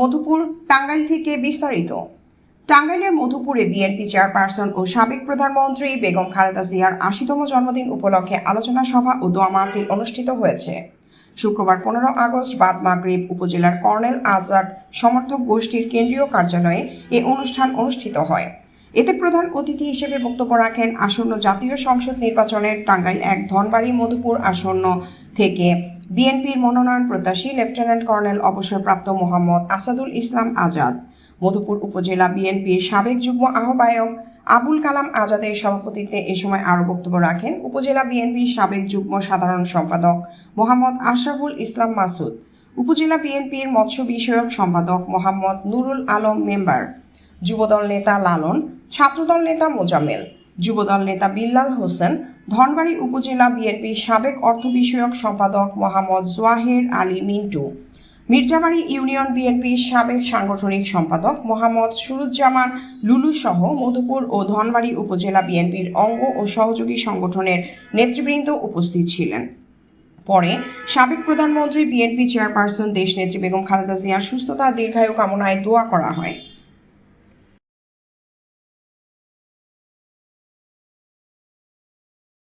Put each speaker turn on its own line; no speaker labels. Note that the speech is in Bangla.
মধুপুর, টাঙ্গাইল থেকে বিস্তারিত। টাঙ্গাইলের মধুপুরে বিএনপি চেয়ারপারসন ও সাবেক প্রধানমন্ত্রী বেগম খালেদা জিয়ার আশিতম জন্মদিন উপলক্ষে আলোচনা সভা ও দোয়া মাহফিল অনুষ্ঠিত হয়েছে। শুক্রবার পনেরো আগস্ট বাদ মাগরিব উপজেলার কর্নেল আজাদ সমর্থক গোষ্ঠীর কেন্দ্রীয় কার্যালয়ে এ অনুষ্ঠান অনুষ্ঠিত হয়। এতে প্রধান অতিথি হিসেবে বক্তব্য রাখেন আসন্ন জাতীয় সংসদ নির্বাচনের টাঙ্গাইল এক ধনবাড়ি মধুপুর আসন্ন থেকে বিএনপির মনোনয়ন প্রত্যাশী লেফটেন্যান্ট কর্নেল অবসরপ্রাপ্ত মোহাম্মদ আসাদুল ইসলাম আজাদ। মধুপুর উপজেলা বিএনপির সাবেক যুগ্ম আহ্বায়ক আবুল কালাম আজাদের সভাপতিত্বে এ সময় আরও বক্তব্য রাখেন উপজেলা বিএনপির সাবেক যুগ্ম সাধারণ সম্পাদক মোহাম্মদ আশরাফুল ইসলাম মাসুদ, উপজেলা বিএনপির মৎস্য বিষয়ক সম্পাদক মোহাম্মদ নুরুল আলম মেম্বার, যুবদল নেতা লালন, ছাত্রদল নেতা মোজামেল যুবদল নেতা বিল্লাল হোসেন, ধনবাড়ি উপজেলা বিএনপির সাবেক অর্থ বিষয়ক সম্পাদক মোহাম্মদ জোয়াহের আলী মিন্টু, মির্জাবাড়ি ইউনিয়ন বিএনপির সাবেক সাংগঠনিক সম্পাদক মোহাম্মদ সুরুজ্জামান লুলু সহ মধুপুর ও ধনবাড়ি উপজেলা বিএনপির অঙ্গ ও সহযোগী সংগঠনের নেতৃবৃন্দ উপস্থিত ছিলেন। পরে সাবেক প্রধানমন্ত্রী, বিএনপি চেয়ারপারসন দেশনেত্রী বেগম খালেদা জিয়ার সুস্থতা দীর্ঘায়ু কামনায় দোয়া করা হয়।